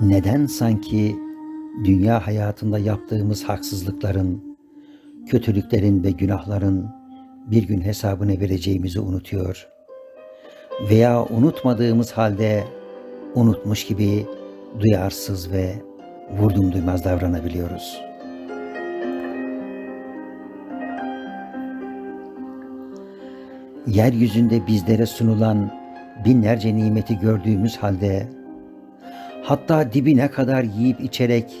Neden sanki dünya hayatında yaptığımız haksızlıkların, kötülüklerin ve günahların bir gün hesabını vereceğimizi unutuyor veya unutmadığımız halde unutmuş gibi duyarsız ve vurdum duymaz davranabiliyoruz. Yeryüzünde bizlere sunulan binlerce nimeti gördüğümüz halde hatta dibine kadar yiyip içerek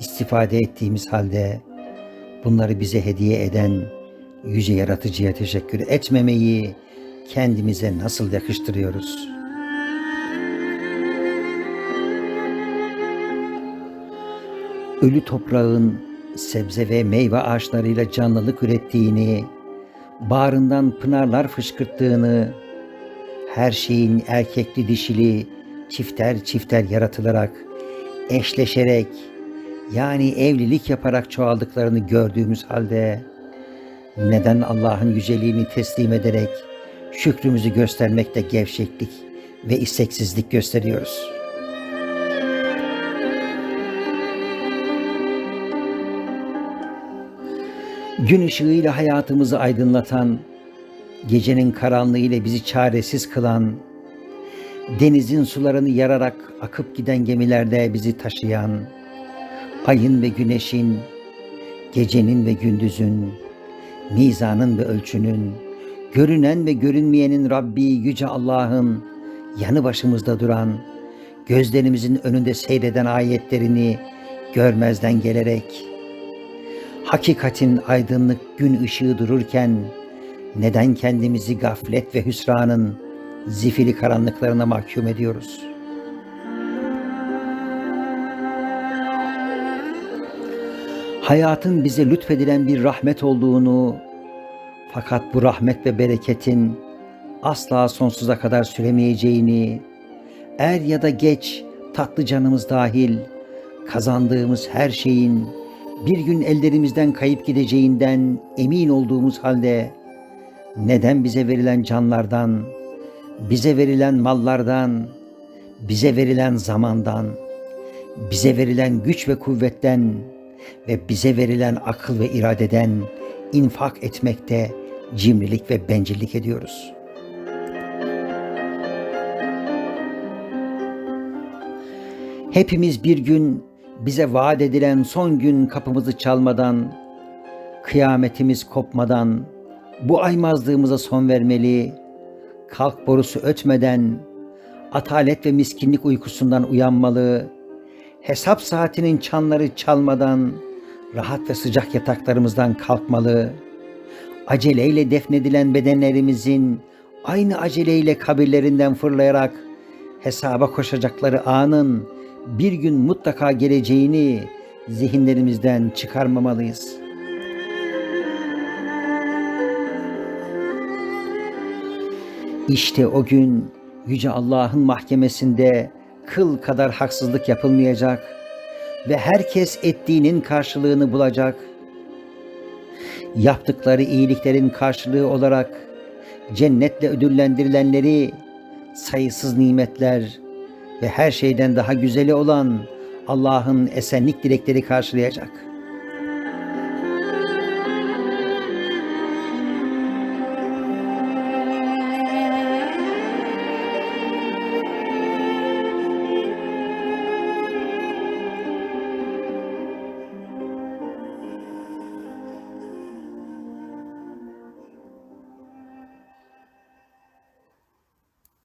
istifade ettiğimiz halde bunları bize hediye eden yüce yaratıcıya teşekkür etmemeyi kendimize nasıl yakıştırıyoruz? Ölü toprağın sebze ve meyve ağaçlarıyla canlılık ürettiğini, bağrından pınarlar fışkırttığını, her şeyin erkekli dişili çifter çifter yaratılarak, eşleşerek, yani evlilik yaparak çoğaldıklarını gördüğümüz halde, neden Allah'ın yüceliğini teslim ederek şükrümüzü göstermekte gevşeklik ve isteksizlik gösteriyoruz? Gün ışığıyla hayatımızı aydınlatan, gecenin karanlığıyla bizi çaresiz kılan, denizin sularını yararak akıp giden gemilerde bizi taşıyan, ayın ve güneşin, gecenin ve gündüzün, mizanın ve ölçünün, görünen ve görünmeyenin Rabbi Yüce Allah'ın yanı başımızda duran, gözlerimizin önünde seyreden ayetlerini görmezden gelerek, hakikatin aydınlık gün ışığı dururken, neden kendimizi gaflet ve hüsranın zifiri karanlıklarına mahkum ediyoruz? Hayatın bize lütfedilen bir rahmet olduğunu, fakat bu rahmet ve bereketin asla sonsuza kadar süremeyeceğini, er ya da geç tatlı canımız dahil kazandığımız her şeyin bir gün ellerimizden kayıp gideceğinden emin olduğumuz halde neden bize verilen canlardan, bize verilen mallardan, bize verilen zamandan, bize verilen güç ve kuvvetten ve bize verilen akıl ve iradeden infak etmekte cimrilik ve bencillik ediyoruz. Hepimiz bir gün bize vaat edilen son gün kapımızı çalmadan, kıyametimiz kopmadan bu aymazlığımıza son vermeli, kalk borusu ötmeden, atalet ve miskinlik uykusundan uyanmalı, hesap saatinin çanları çalmadan rahat ve sıcak yataklarımızdan kalkmalı, aceleyle defnedilen bedenlerimizin aynı aceleyle kabirlerinden fırlayarak hesaba koşacakları anın bir gün mutlaka geleceğini zihinlerimizden çıkarmamalıyız. İşte o gün Yüce Allah'ın mahkemesinde kıl kadar haksızlık yapılmayacak ve herkes ettiğinin karşılığını bulacak. Yaptıkları iyiliklerin karşılığı olarak cennetle ödüllendirilenleri sayısız nimetler ve her şeyden daha güzeli olan Allah'ın esenlik dilekleri karşılayacak.''